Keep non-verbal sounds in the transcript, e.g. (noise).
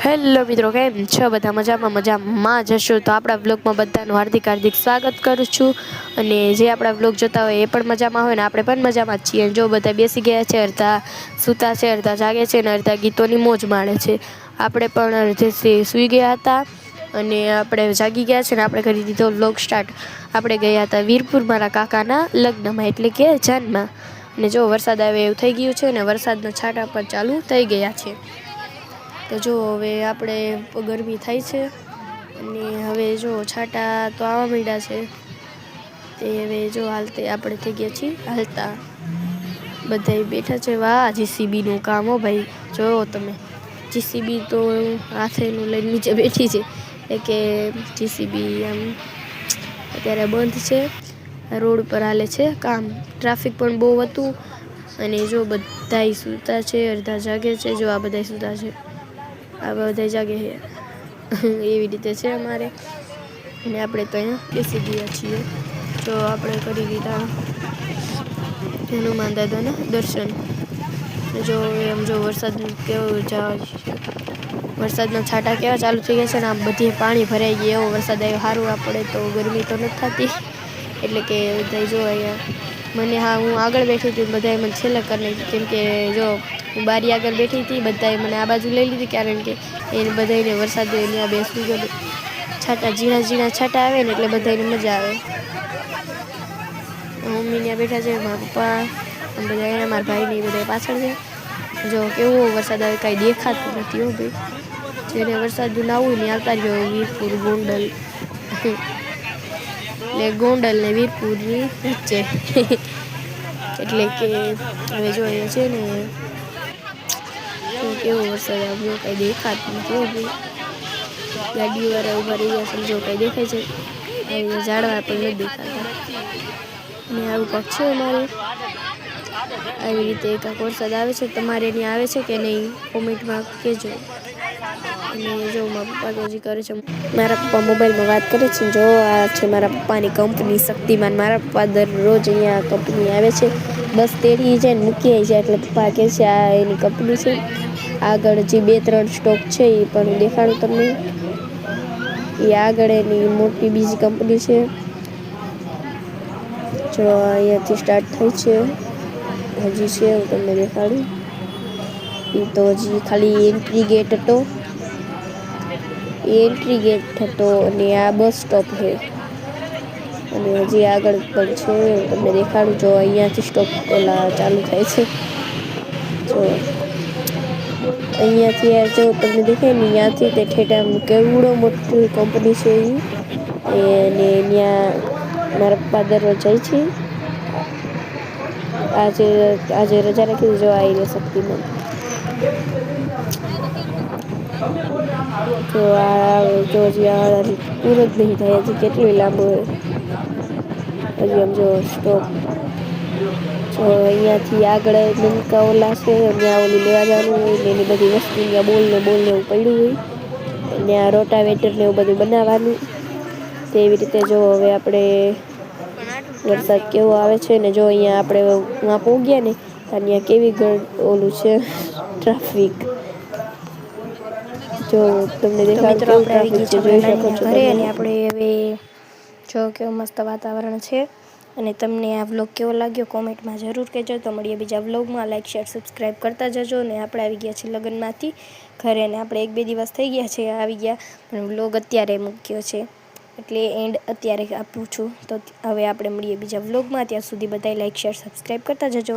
Hello મિત્રો, કેમ છો? બધા મજામાં? મજામાં જશો તો આપણા બ્લોગમાં બધાનું હાર્દિક હાર્દિક સ્વાગત કરું છું. અને જે આપણા બ્લોગ જોતા હોય એ પણ મજામાં હોય ને આપણે પણ મજામાં જ છીએ. જો બધા બેસી ગયા છે, અડધા સૂતા છે, અડધા જાગે છે ને અડધા ગીતોની મોજ માણે છે. આપણે પણ અડધેથી સૂઈ ગયા હતા અને આપણે જાગી ગયા છે ને આપણે કરી દીધો બ્લોગ સ્ટાર્ટ. આપણે ગયા હતા વીરપુર મારા કાકાના લગ્નમાં, એટલે કે જાનમાં. અને જો વરસાદ આવે એવું થઈ ગયું છે ને વરસાદના છાંટા પણ ચાલુ થઈ ગયા છે. તો જો હવે આપણે ગરમી થાય છે અને હવે જો છાંટા તો આવવા માંડ્યા છે, તે હવે જો હાલતે આપણે થઈ ગયા છીએ, હાલતા બધા બેઠા છે. વાહ, જીસીબીનું કામ હો ભાઈ. જોવો તમે. જીસીબી તો હાથેનું લઈને નીચે બેઠી છે. એ કે જીસીબી આમ અત્યારે બંધ છે. રોડ પર હાલે છે કામ. ટ્રાફિક પણ બહુ હતું અને જો બધાય સૂતા છે, અડધા જાગે છે, જો આ બધા સૂતા છે. આ બધા જાગે છે એવી રીતે છે અમારે. અને આપણે તો અહીંયા બેસી ગયા છીએ. તો આપણે કરી દીધા હનુમાન દાદાના દર્શન. જો એમ જો વરસાદ કેવો વરસાદના છાંટા કેવા ચાલુ થઈ ગયા છે ને આમ બધી પાણી ભરાઈ ગયું એવો વરસાદ આવ્યો. સારું આપણે તો ગરમી તો નથી થતી. એટલે કે બધા જો અહીંયા મને હા, હું આગળ બેઠી હતી બધા મને છેલ્લે કરી નાખી કેમ કે જો હું બારી આગળ બેઠી હતી, બધાએ મને આ બાજુ લઈ લીધી કારણ કે એને બધાને વરસાદ ત્યાં બેસવું ગયું છાંટા, ઝીણા ઝીણા છાંટા આવે ને એટલે બધાને મજા આવે. મમ્મી ત્યાં બેઠા છે, મારા પપ્પા બધા એના મારા ભાઈને એ બધા પાછળ છે. જો કેવો વરસાદ આવે કાંઈ દેખાતું નથી હો ભાઈ. જેને વરસાદ ના આવું ને આવતા રહ્યો વીરપુર, ગોંડલ. એટલે ગોંડલ ને વીરપુરની વચ્ચે. (laughs) એટલે કે હવે જો અહીંયા છે ને કેવો વરસાદ આવ્યો કાંઈ દેખાતું નથી ભાઈ. ગાડીવાળા ઊભા રહી ગયા સમજો કાંઈ દેખાય છે. અહીંયા ઝાડવા પણ નથી દેખાતા. અને આવું પગ છે અમારે? આવી રીતે એકાક વરસાદ આવે છે, તમારે ત્યાં આવે છે કે નહીં, કોમેન્ટમાં કહેજો. અને જો મારા પપ્પા તો હજી કરે છે. મારા પપ્પા મોબાઈલમાં વાત કરે છે જો આ છે મારા પપ્પાની કંપની શક્તિમાન. મારા પપ્પા દરરોજ અહીંયા કંપની આવે છે. બસ તેડી જાય ને મૂકી આવી જાય એટલે પપ્પા કહે છે, આ એની કંપની છે. આગળ જે બે ત્રણ સ્ટોક છે એ પણ દેખાડું તમને. એ આગળ એની મોટી બીજી કંપની છે. જો અહીંયાથી સ્ટાર્ટ થઈ છે. હજી છે, હું તમને દેખાડું. એ તો હજી ખાલી એન્ટ્રી ગેટ હતો. એ એન્ટ્રી ગેટ હતો અને આ બસ સ્ટોપ છે. અને હજી આગળ પણ છે તમને દેખાડું. જો અહીંયાથી સ્ટોપ પેલા ચાલુ થાય છે. જો અહીંયાથી આ જો તમને દેખાય ને ત્યાંથી તે ઠેઠ કેવડો મોટી કંપની છે એ અને ત્યાં મારા પપ્પા દરરોજ જાય છે. આજે આજે રજા રાખી જો આવી શક્તિમાં તો આ, જો હજી પૂરો જ નહીં થાય, હજી કેટલું લાંબુ હજી આમ જો સ્ટોપ જો અહીંયાથી આગળ નનકા ઓલા છે ત્યાં ઓલું લેવા જવાનું હોય ને એની બધી વસ્તુ ત્યાં બોલ ને બોલ ને એવું પડ્યું હોય. ત્યાં રોટાવેટર ને એવું બધું બનાવવાનું. તેવી રીતે જો હવે આપણે વરસાદ કેવો આવે છે ને જો અહીંયા આપણે ત્યાં પહોંચ્યા ને ત્યાં કેવી ઓલું છે ટ્રાફિક. જો તમને દેખાડ ટ્રાફિક છે જોઈ શકો છો ઘરે અને આપણે હવે જો કેવું મસ્ત વાતાવરણ છે. અને તમને આ વ્લોગ કેવો લાગ્યો કોમેન્ટમાં જરૂર કહેજો. તો મળીએ બીજા વ્લોગમાં. લાઇક શેર સબસ્ક્રાઈબ કરતા જજો ને આપણે આવી ગયા છીએ લગ્નમાંથી. ઘરે અને આપણે એક બે દિવસ થઈ ગયા છે, આવી ગયા. પણ વ્લોગ અત્યારે મૂક્યો છે. એટલે એન્ડ અત્યારે આપું છું. તો હવે આપણે મળીએ બીજા વ્લોગમાં. ત્યાં સુધી બધા લાઇક શેર સબસ્ક્રાઈબ કરતા જજો.